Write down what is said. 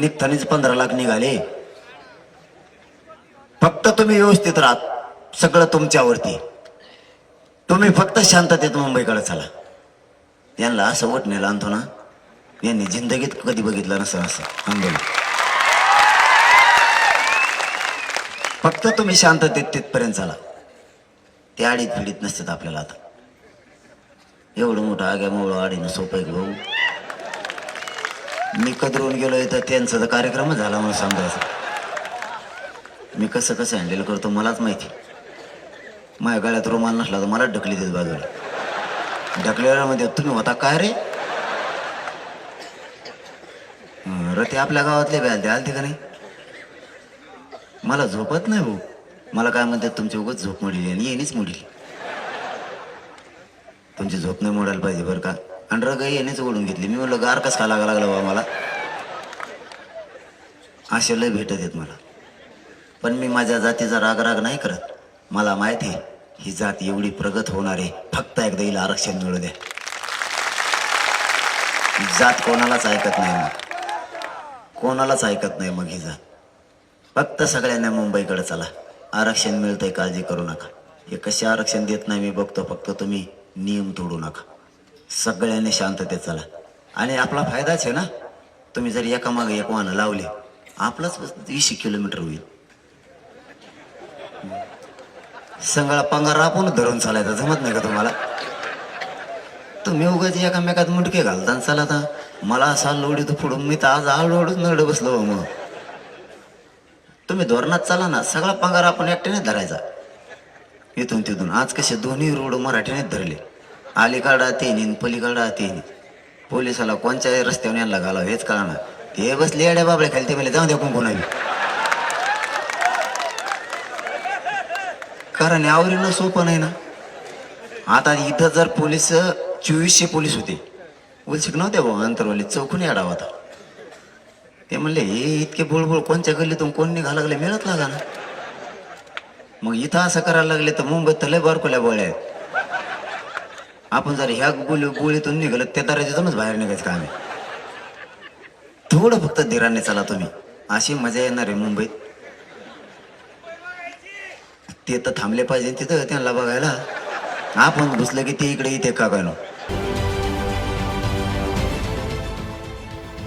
निघतानीच पंधरा लाख निघाले. फक्त तुम्ही व्यवस्थित राहत सगळं तुमच्यावरती. तुम्ही फक्त शांततेत मुंबईकडे चला. यांना असं वटणेला आणतो ना. यांनी जिंदगीत कधी बघितलं नसं असं. आंदोलन फक्त तुम्ही शांततेत तिथपर्यंत चला. ते आडीत फिडीत नसतात आपल्याला आता. एवढं मोठं आग्या मोळं आडीनं सोपं घेऊ मी कदरून गेलोय तर त्यांचा तर कार्यक्रमच झाला म्हणून समजायचं मी कसं कसं हँडल करतो मलाच माहिती. माझ्या गळ्यात रुमाल नसला तर मला ढकली देत बाजूला. ढकलेल्या मध्ये तुम्ही होता काय रे? हं, आपल्या गावातले बी आलते आलते का नाही? मला झोपत नाही भाऊ. मला काय म्हणतात तुमची उगत झोप मोडली आणि येणीच मोडली. तुमची झोप नाही मोडायला पाहिजे बरं का? आणि रग यानेच ओढून घेतली. मी म्हणलं गार कस खाला लागला बा मला? असे लय भेटत आहेत मला. पण मी माझ्या जातीचा राग राग नाही करत. मला माहिती आहे ही जात एवढी प्रगत होणार आहे. फक्त एकदा हिला आरक्षण मिळू द्या. जात कोणालाच ऐकत नाही मग. कोणालाच ऐकत नाही मग ही जात. फक्त सगळ्यांना मुंबईकडे चला. आरक्षण मिळतंय काळजी करू नका. हे कसे आरक्षण देत नाही मी बघतो. फक्त तुम्ही नियम तोडू नका. सगळ्यांनी शांततेत चला. आणि आपला फायदाच आहे ना? तुम्ही जर एका मागे एक वाहनं लावले आपलंच वीसशे किलोमीटर होईल. सगळा पंगार आपण धरून चालायचा जमत नाही का तुम्हाला? तुम्ही उगाच एकामेकात मुंडके घालता आणि चला आता. मला असा लोडीत पुढून मी तर आज आळोडच नड बसलो मग तुम्ही धोरणात चला ना सगळा पंगार आपण एकट्याने धरायचा. इथून तिथून. आज कसे दोन्ही रोड मराठीने धरले. अलीकडा तेनी पलीकडा तेनी. पोलिसाला कोणत्या रस्त्यावर यांना घालावं हेच कळणार. ते बसले येड्या बाबड्या खाली ते मला जाऊ द्या कुंकुणावी कारण यावरीनं सोपं नाही ना. आता इथं जर पोलीस चोवीसशे पोलीस होते. उलशिक नव्हते भाऊ अंतरवाली चौकून याडा होता. ते म्हणले हे इतके बुळबुळ कोणत्या गल्लीतून कोण निघा लागले? मिळत लागा ना. मग इथं असं करायला लागले तर मुंबईत तर लय बारकोल्या बोळ्या आहेत. आपण जर ह्या गोळी गोळीतून निघालं त्या दराजातूनच बाहेर निघायचं काम आहे. थोडं फक्त धीराने चला तुम्ही. अशी मजा येणार आहे मुंबईत. ते तर थांबले पाहिजे तिथं त्यांना बघायला. आपण घुसलं की ते इकडे इथे का काय